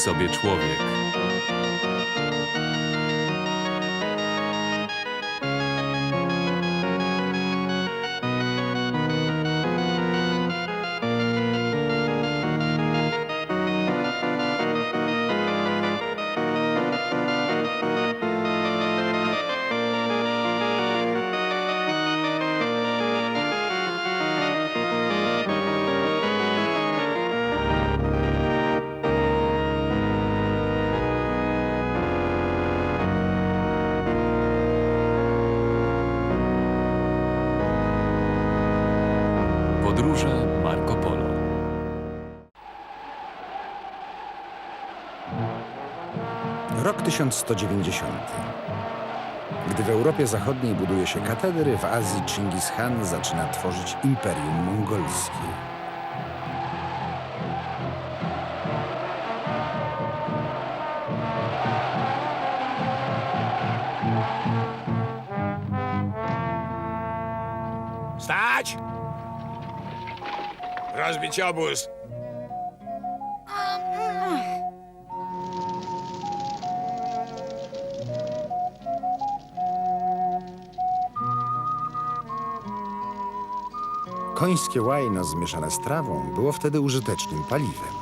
sobie człowiek. 1190. Gdy w Europie Zachodniej buduje się katedry, w Azji Chingis Khan zaczyna tworzyć Imperium Mongolskie. Stać! Rozbić obóz. Końskie łajno zmieszane z trawą było wtedy użytecznym paliwem.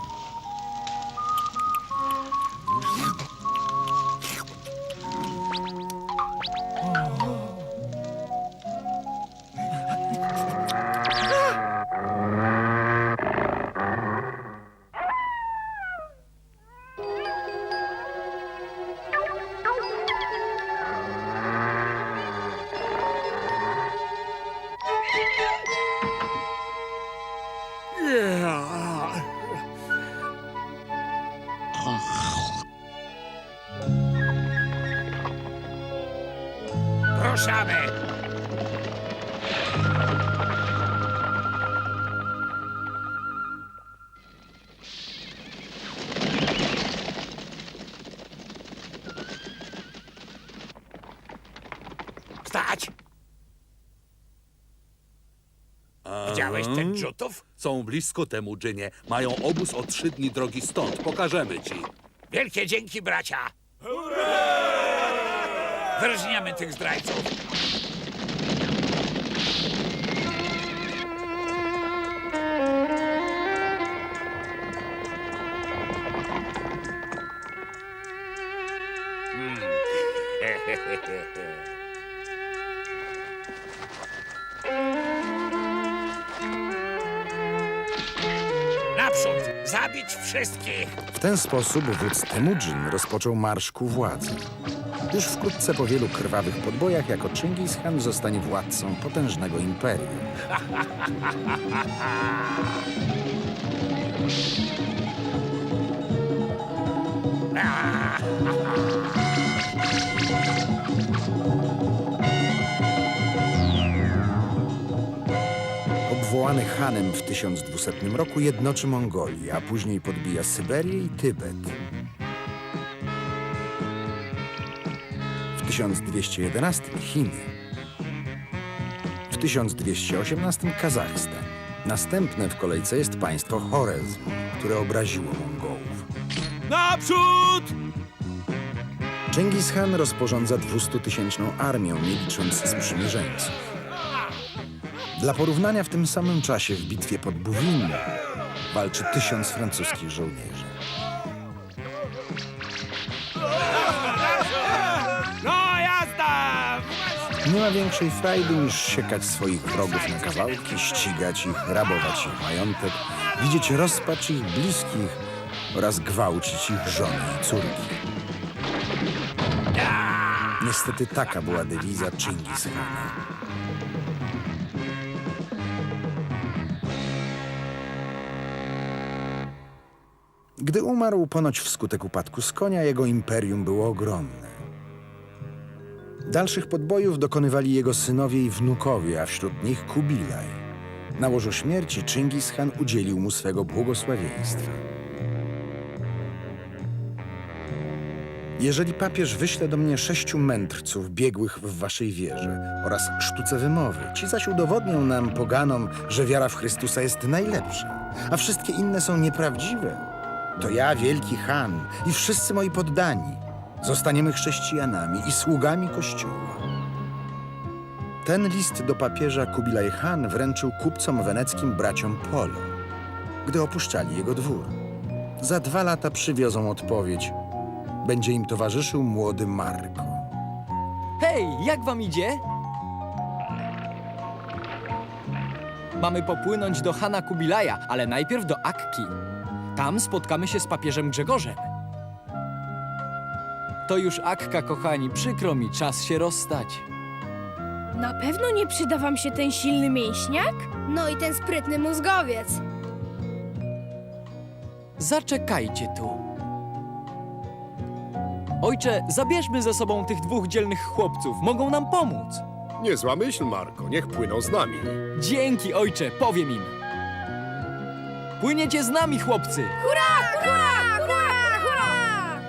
Dżutów? Są blisko temu, Dżynie. Mają obóz o trzy dni drogi stąd. Pokażemy ci. Wielkie dzięki, bracia! Wyrżniemy tych zdrajców! Zabić wszystkich! W ten sposób wódz Temujin rozpoczął marsz ku władzy. Już wkrótce po wielu krwawych podbojach jako Chingis Khan zostanie władcą potężnego imperium. Obwołany Hanem w 1200 roku jednoczy Mongolię, a później podbija Syberię i Tybet. W 1211 Chiny. W 1218 Kazachstan. Następne w kolejce jest państwo Chorezm, które obraziło Mongołów. Naprzód! Dżengis Khan rozporządza 200-tysięczną armię, nie licząc sprzymierzeńców. Dla porównania w tym samym czasie w bitwie pod Bouvines walczy tysiąc francuskich żołnierzy. No jazda! Nie ma większej frajdy niż siekać swoich wrogów na kawałki, ścigać ich, rabować ich majątek, widzieć rozpacz ich bliskich oraz gwałcić ich żony i córki. Niestety taka była dewiza Chingis Khana. Gdy umarł ponoć wskutek upadku z konia, jego imperium było ogromne. Dalszych podbojów dokonywali jego synowie i wnukowie, a wśród nich Kubilaj. Na łożu śmierci Chingis Khan udzielił mu swego błogosławieństwa. Jeżeli papież wyśle do mnie sześciu mędrców biegłych w waszej wierze oraz sztuce wymowy, ci zaś udowodnią nam, poganom, że wiara w Chrystusa jest najlepsza, a wszystkie inne są nieprawdziwe, To ja, wielki Han i wszyscy moi poddani zostaniemy chrześcijanami i sługami Kościoła. Ten list do papieża Kubilaj Han wręczył kupcom weneckim braciom Polo, gdy opuszczali jego dwór. Za dwa lata przywiozą odpowiedź. Będzie im towarzyszył młody Marko. Hej, jak wam idzie? Mamy popłynąć do Hana Kubilaja, ale najpierw do Akki. Tam spotkamy się z papieżem Grzegorzem. To już Akka, kochani, przykro mi, czas się rozstać. Na pewno nie przyda wam się ten silny mięśniak? No i ten sprytny mózgowiec. Zaczekajcie tu. Ojcze, zabierzmy ze sobą tych dwóch dzielnych chłopców, mogą nam pomóc. Niezła myśl, Marko. Niech płyną z nami. Dzięki, ojcze, powiem im. Płyniecie z nami, chłopcy! Hurra! Hurra! Hurra! Hurra!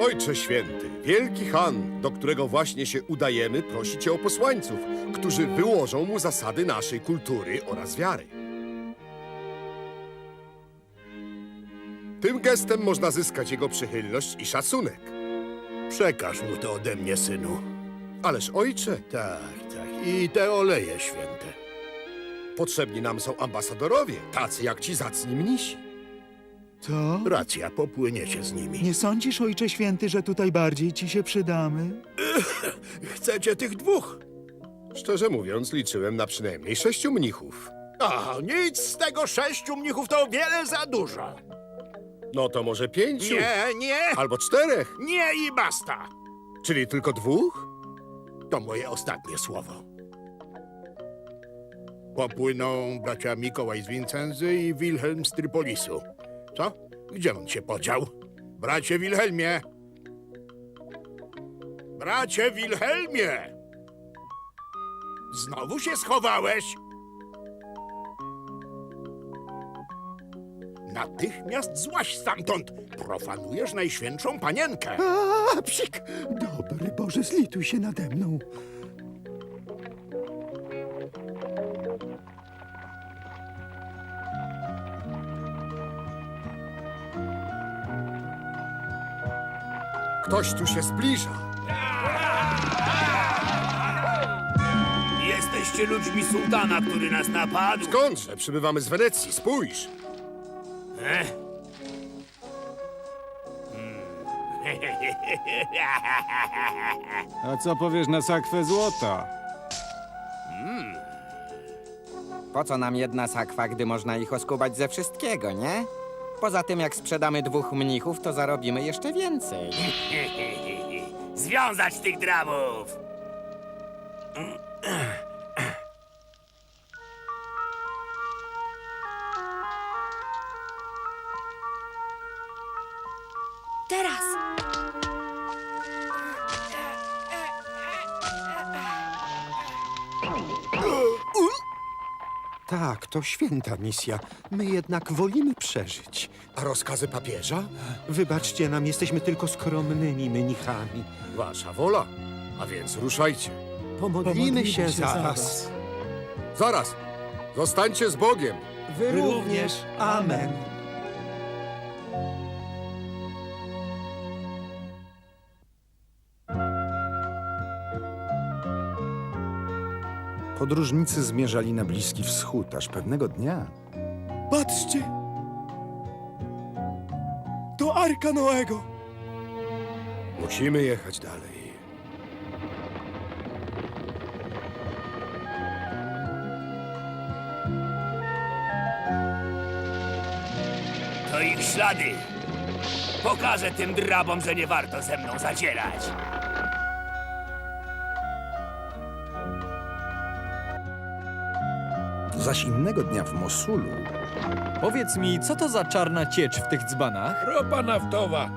Ojcze święty, wielki Han, do którego właśnie się udajemy, prosi cię o posłańców, którzy wyłożą mu zasady naszej kultury oraz wiary. Tym gestem można zyskać jego przychylność i szacunek. Przekaż mu to ode mnie, synu. Ależ ojcze, Tak, tak. I te oleje święte. potrzebni nam są ambasadorowie, tacy jak ci zacni mnisi. To? Racja, popłyniecie z nimi. Nie sądzisz, ojcze święty, że tutaj bardziej ci się przydamy? Chcecie tych dwóch? Szczerze mówiąc, liczyłem na przynajmniej sześciu mnichów. A, nic z tego sześciu mnichów to o wiele za dużo. No to może pięciu? Nie, nie, Albo czterech? nie i basta. Czyli tylko dwóch? To moje ostatnie słowo. Popłyną bracia Mikołaj z Wincenzy i Wilhelm z Trypolisu. Co? Gdzie on się podział? Bracie Wilhelmie! Bracie Wilhelmie! Znowu się schowałeś? Natychmiast złaź stamtąd! Profanujesz najświętszą panienkę! A, psik! Dobry Boże, zlituj się nade mną. Ktoś tu się zbliża. Jesteście ludźmi sułtana, który nas napadł. Skądże? Przybywamy z Wenecji, spójrz. A co powiesz na sakwę złota? Po co nam jedna sakwa, gdy można ich oskubać ze wszystkiego, nie? Poza tym, jak sprzedamy dwóch mnichów, to zarobimy jeszcze więcej. Związać tych drabów! Teraz! Tak, to święta misja. My jednak wolimy przeżyć. A rozkazy papieża? Wybaczcie nam, jesteśmy tylko skromnymi mnichami. Wasza wola. A więc ruszajcie. Pomodlimy, się, za was. Zaraz. Zostańcie z Bogiem. Wy również. Amen. Podróżnicy zmierzali na Bliski Wschód, aż pewnego dnia Patrzcie! To Arka Noego! Musimy jechać dalej. To ich ślady. Pokażę tym drabom, że nie warto ze mną zadzierać. Zaś innego dnia w Mosulu Powiedz mi, co to za czarna ciecz w tych dzbanach? Ropa naftowa!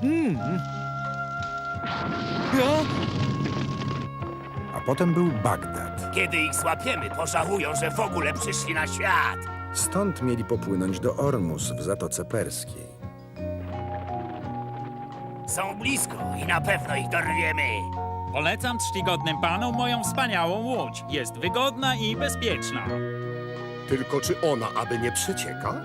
Hmm. Ja? a potem był Bagdad. Kiedy ich złapiemy, pożałują, że w ogóle przyszli na świat. Stąd mieli popłynąć do Ormus w Zatoce Perskiej. Są blisko i na pewno ich dorwiemy. Polecam czcigodnym panom moją wspaniałą łódź. Jest wygodna i bezpieczna. Tylko czy ona aby nie przecieka?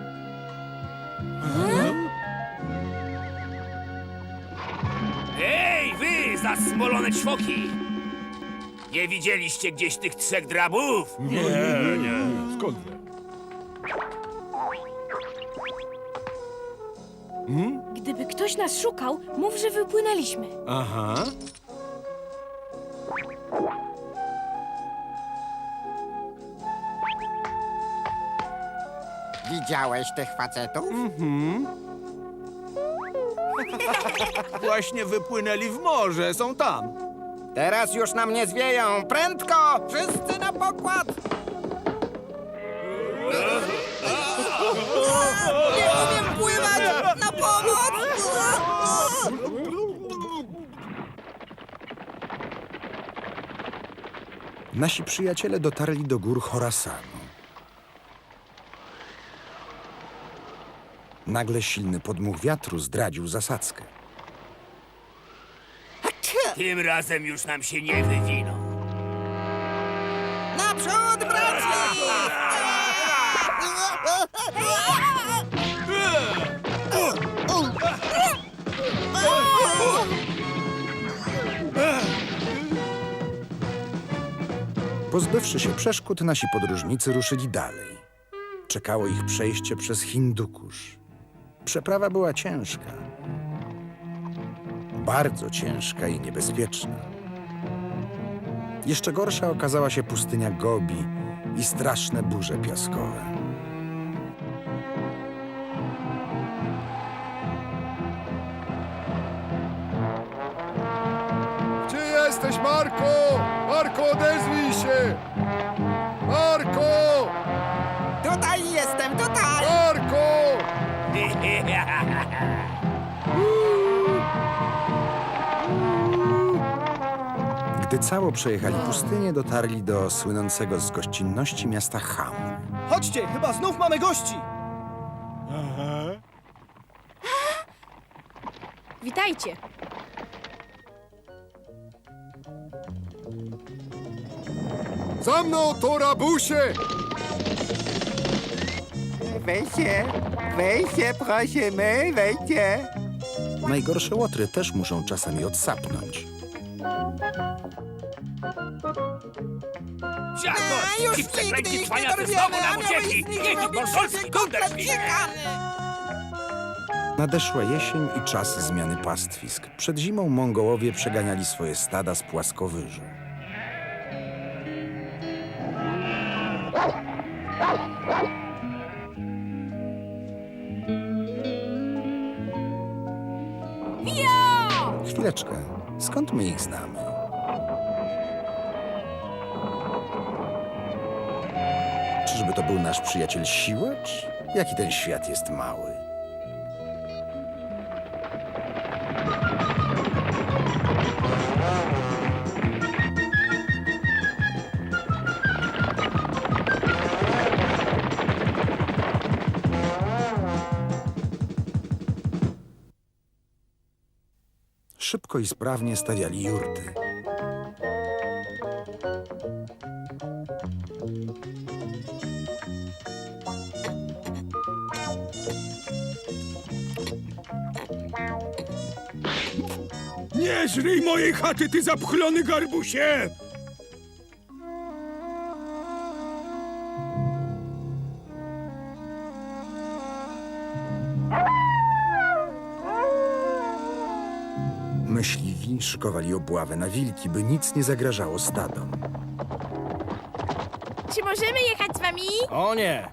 Ej, wy, zasmolone ćwoki! Nie widzieliście gdzieś tych trzech drabów? Gdyby ktoś nas szukał, mów, że wypłynęliśmy. Aha. Widziałeś tych facetów? Właśnie wypłynęli w morze, są tam. Teraz już nam nie zwieją. Prędko! Wszyscy na pokład! Nie umiem pływać! Na pomoc! Nasi przyjaciele dotarli do gór Chorasanu. Nagle silny podmuch wiatru zdradził zasadzkę. Tym razem już nam się nie wywiną. Naprzód, braci! Pozbywszy się przeszkód, nasi podróżnicy ruszyli dalej. Czekało ich przejście przez Hindukusz. Przeprawa była ciężka. Bardzo ciężka i niebezpieczna. Jeszcze gorsza okazała się pustynia Gobi i straszne burze piaskowe. Cało przejechali pustynię, dotarli do słynącego z gościnności miasta Ham. Chodźcie, chyba znów mamy gości! Witajcie. Za mną, to rabusie! Wejdźcie, wejdźcie, prosimy, wejdźcie. Najgorsze łotry też muszą czasami odsapnąć. Dziadko, ci przeklęci cwaniacy znowu nam uciekli! Niech ich kunder! Nadeszła jesień i czas zmiany pastwisk. Przed zimą Mongołowie przeganiali swoje stada z płaskowyży. Czyżby to był nasz przyjaciel siłacz? Jaki ten świat jest mały. Szybko i sprawnie stawiali jurty. Żryj mojej chaty, ty zapchlony garbusie! Myśliwi szykowali obławę na wilki, by nic nie zagrażało stadom. Czy możemy jechać z wami? O nie!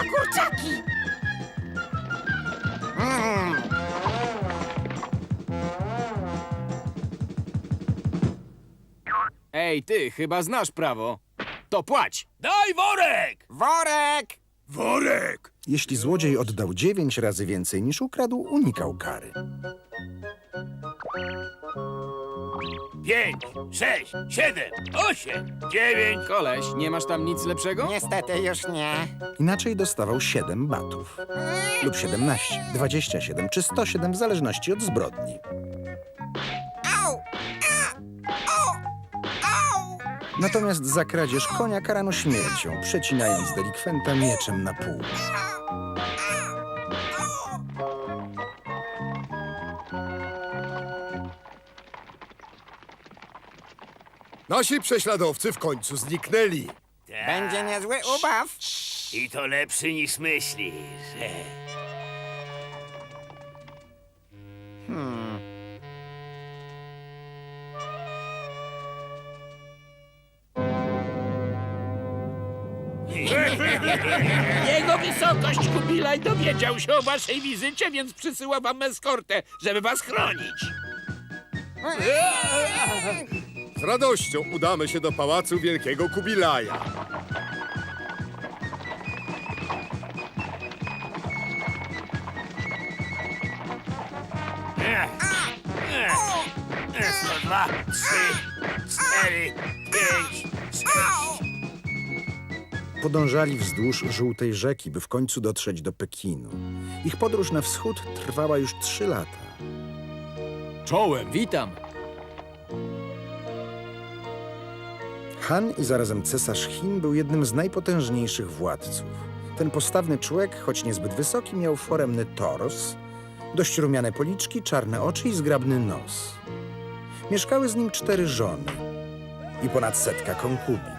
Dwa kurczaki! Ej, ty, chyba znasz prawo. To płać! Daj worek! Worek! Worek! Jeśli złodziej oddał dziewięć razy więcej niż ukradł, unikał kary. Pięć, sześć, siedem, osiem, dziewięć. Koleś, nie masz tam nic lepszego? Niestety już nie. Inaczej dostawał 7 batów. Lub 17, 27 czy 107 w zależności od zbrodni. Au! A! Au! Au! Natomiast za kradzież konia karano śmiercią, przecinając delikwenta mieczem na pół. Nasi prześladowcy w końcu zniknęli. Będzie niezły ubaw. I to lepszy niż myślisz. Jego wysokość Kubilaj dowiedział się o waszej wizycie, więc przysyła wam eskortę, żeby was chronić. Z radością udamy się do pałacu Wielkiego Kubilaja. Dwa, trzy, cztery, pięć, sześć. Podążali wzdłuż żółtej rzeki, by w końcu dotrzeć do Pekinu. Ich podróż na wschód trwała już trzy lata. Czołem, witam. Han i zarazem cesarz Chin był jednym z najpotężniejszych władców. Ten postawny człowiek, choć niezbyt wysoki, miał foremny tors, dość rumiane policzki, czarne oczy i zgrabny nos. Mieszkały z nim cztery żony i ponad setka konkubin.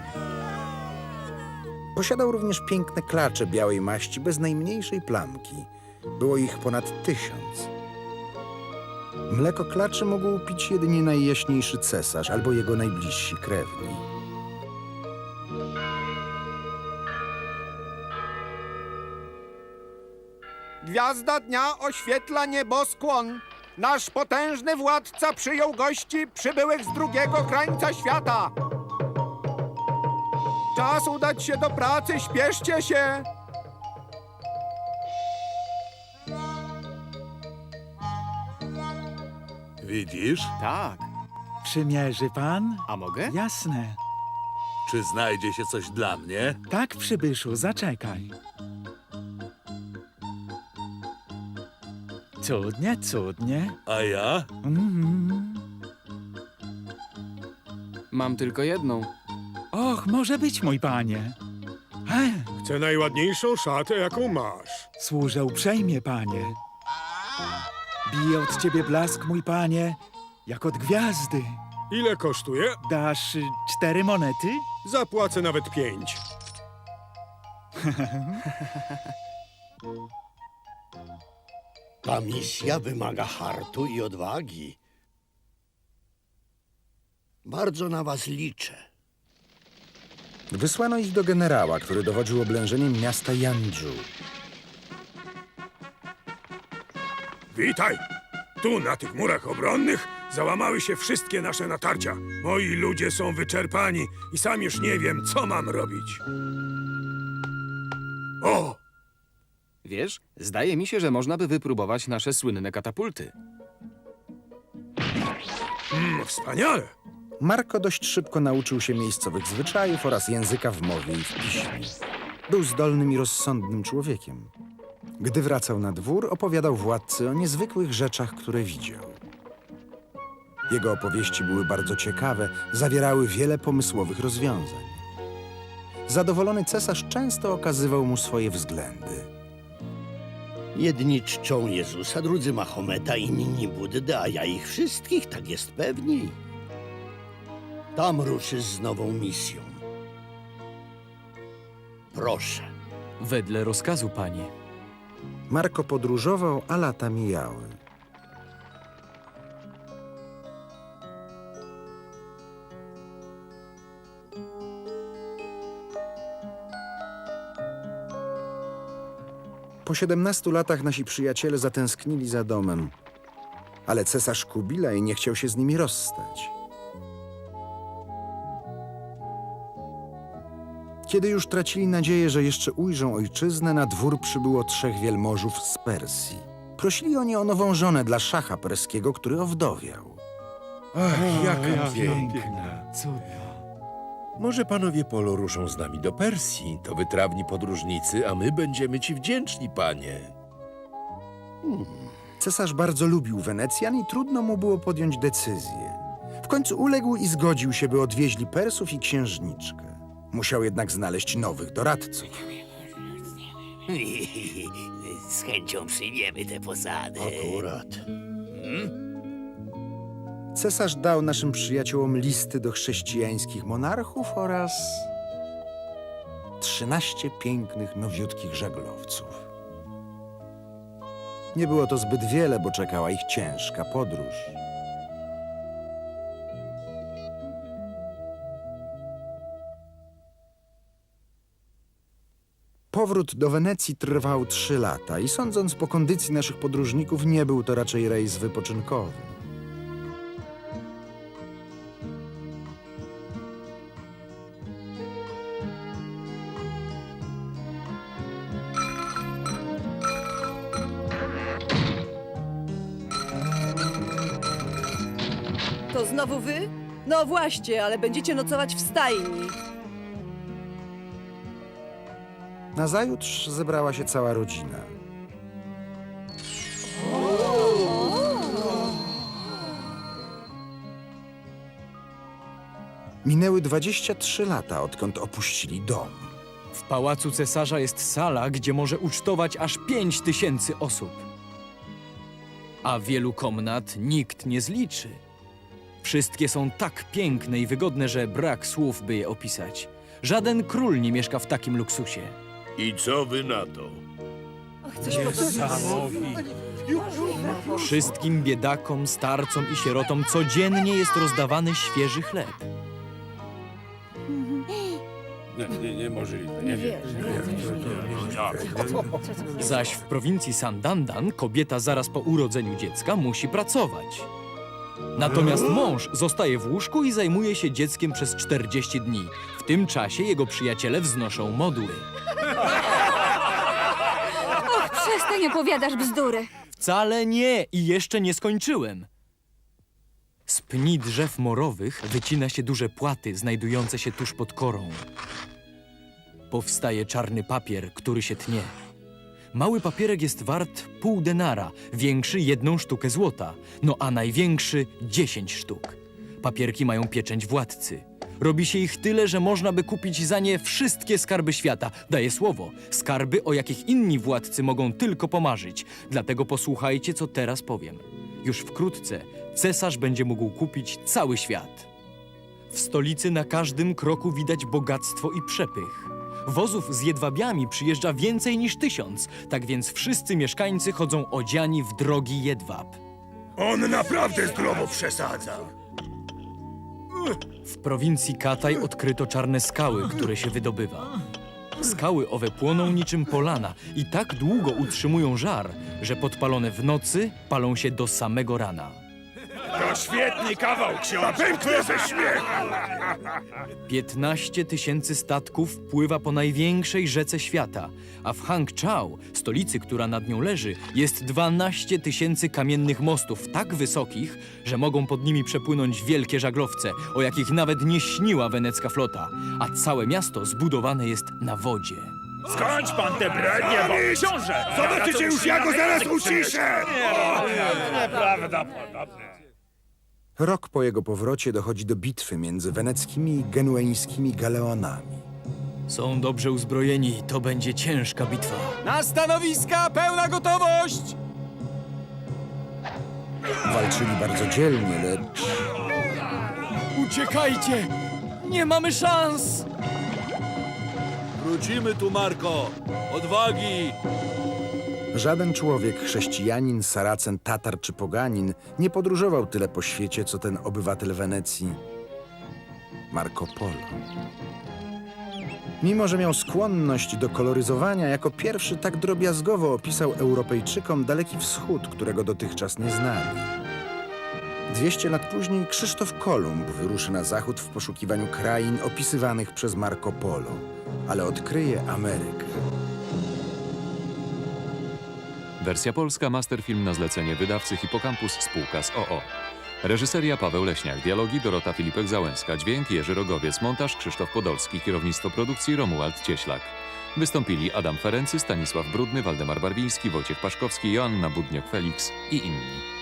Posiadał również piękne klacze białej maści bez najmniejszej plamki. Było ich ponad tysiąc. Mleko klaczy mógł pić jedynie najjaśniejszy cesarz albo jego najbliżsi krewni. Gwiazda dnia oświetla nieboskłon. Nasz potężny władca przyjął gości przybyłych z drugiego krańca świata. Czas udać się do pracy, śpieszcie się. Widzisz? Tak. Przymierzy pan? A mogę? Jasne. Czy znajdzie się coś dla mnie? Tak, przybyszu, zaczekaj. Cudnie, cudnie. A ja? Mhm. Mam tylko jedną. Och, może być, mój panie. He, Chcę najładniejszą szatę, jaką masz. służę uprzejmie, panie. Bije od ciebie blask, mój panie, jak od gwiazdy. Ile kosztuje? Dasz y, cztery monety? Zapłacę nawet pięć. Ta misja wymaga hartu i odwagi. Bardzo na was liczę. Wysłano ich do generała, który dowodził oblężeniem miasta Yanzhou. Witaj! Tu, na tych murach obronnych, załamały się wszystkie nasze natarcia. Moi ludzie są wyczerpani i sam już nie wiem, co mam robić. O! Wiesz, zdaje mi się, że można by wypróbować nasze słynne katapulty. Mm, wspaniale! Marko dość szybko nauczył się miejscowych zwyczajów oraz języka w mowie i w piśmie. Był zdolnym i rozsądnym człowiekiem. Gdy wracał na dwór, opowiadał władcy o niezwykłych rzeczach, które widział. Jego opowieści były bardzo ciekawe, zawierały wiele pomysłowych rozwiązań. Zadowolony cesarz często okazywał mu swoje względy. Jedni czczą Jezusa, drudzy Mahometa, inni Buddę, a ja ich wszystkich, tak jest pewniej. Tam ruszysz z nową misją. Proszę. Wedle rozkazu, panie. Marko podróżował, a lata mijały. Po 17 latach nasi przyjaciele zatęsknili za domem, ale cesarz Kubilaj nie chciał się z nimi rozstać. Kiedy już tracili nadzieję, że jeszcze ujrzą ojczyznę, na dwór przybyło trzech wielmożów z Persji. Prosili oni o nową żonę dla szacha perskiego, który owdowiał. Ach, jaka piękna. Może panowie Polo ruszą z nami do Persji? To wytrawni podróżnicy, a my będziemy ci wdzięczni, panie. Cesarz bardzo lubił Wenecjan i trudno mu było podjąć decyzję. W końcu uległ i zgodził się, by odwieźli Persów i księżniczkę. Musiał jednak znaleźć nowych doradców. Z chęcią przyjmiemy tę posadę. Akurat. Cesarz dał naszym przyjaciołom listy do chrześcijańskich monarchów oraz 13 pięknych, nowiutkich żaglowców. Nie było to zbyt wiele, bo czekała ich ciężka podróż. Powrót do Wenecji trwał trzy lata i sądząc po kondycji naszych podróżników, nie był to raczej rejs wypoczynkowy. To znowu wy? No właśnie, ale będziecie nocować w stajni. Nazajutrz zebrała się cała rodzina. Minęły 23 lata, odkąd opuścili dom. W pałacu cesarza jest sala, gdzie może ucztować aż pięć tysięcy osób. A wielu komnat nikt nie zliczy. Wszystkie są tak piękne i wygodne, że brak słów, by je opisać. Żaden król nie mieszka w takim luksusie. I co wy na to? Wszystkim biedakom, starcom i sierotom codziennie jest rozdawany świeży chleb. Nie, niemożliwe, nie wiem. Zaś w prowincji Sandandan kobieta zaraz po urodzeniu dziecka musi pracować. Natomiast mąż zostaje w łóżku i zajmuje się dzieckiem przez 40 dni. W tym czasie jego przyjaciele wznoszą modły. Och, przestań opowiadasz bzdury. Wcale nie i jeszcze nie skończyłem. Z pni drzew morowych wycina się duże płaty znajdujące się tuż pod korą. Powstaje czarny papier, który się tnie. Mały papierek jest wart pół denara, większy jedną sztukę złota, no a największy dziesięć sztuk. Papierki mają pieczęć władcy. Robi się ich tyle, że można by kupić za nie wszystkie skarby świata. Daję słowo, skarby, o jakich inni władcy mogą tylko pomarzyć. Dlatego posłuchajcie, co teraz powiem. Już wkrótce cesarz będzie mógł kupić cały świat. W stolicy na każdym kroku widać bogactwo i przepych. Wozów z jedwabiami przyjeżdża więcej niż tysiąc, tak więc wszyscy mieszkańcy chodzą odziani w drogi jedwab. On naprawdę zdrowo przesadza. W prowincji Kataj odkryto czarne skały, które się wydobywa. Skały owe płoną niczym polana i tak długo utrzymują żar, że podpalone w nocy palą się do samego rana. To świetny kawał, książę. Zapęknę ze śmiechu. 15 tysięcy statków pływa po największej rzece świata, a w Hangzhou, stolicy, która nad nią leży, jest 12 tysięcy kamiennych mostów tak wysokich, że mogą pod nimi przepłynąć wielkie żaglowce, o jakich nawet nie śniła wenecka flota, a całe miasto zbudowane jest na wodzie. Skończ pan te brednie, bo książę! Zobaczycie już, ja go zaraz uciszę! Nieprawdopodobne. Rok po jego powrocie dochodzi do bitwy między weneckimi i genueńskimi galeonami. Są dobrze uzbrojeni, to będzie ciężka bitwa. Na stanowiska, pełna gotowość! Walczyli bardzo dzielnie, lecz Uciekajcie! Nie mamy szans! Wrócimy tu, Marko! Odwagi! Żaden człowiek, chrześcijanin, saracen, tatar czy poganin nie podróżował tyle po świecie, co ten obywatel Wenecji, Marco Polo. Mimo, że miał skłonność do koloryzowania, jako pierwszy tak drobiazgowo opisał Europejczykom Daleki Wschód, którego dotychczas nie znali. 200 lat później Krzysztof Kolumb wyruszy na zachód w poszukiwaniu krain opisywanych przez Marco Polo, ale odkryje Amerykę. Wersja polska, masterfilm na zlecenie wydawcy Hipokampus Spółka z OO. Reżyseria Paweł Leśniak, dialogi Dorota Filipek-Załęska, dźwięk Jerzy Rogowiec, montaż Krzysztof Podolski, kierownictwo produkcji Romuald Cieślak. Wystąpili Adam Ferency, Stanisław Brudny, Waldemar Barwiński, Wojciech Paszkowski, Joanna Budniok-Felix i inni.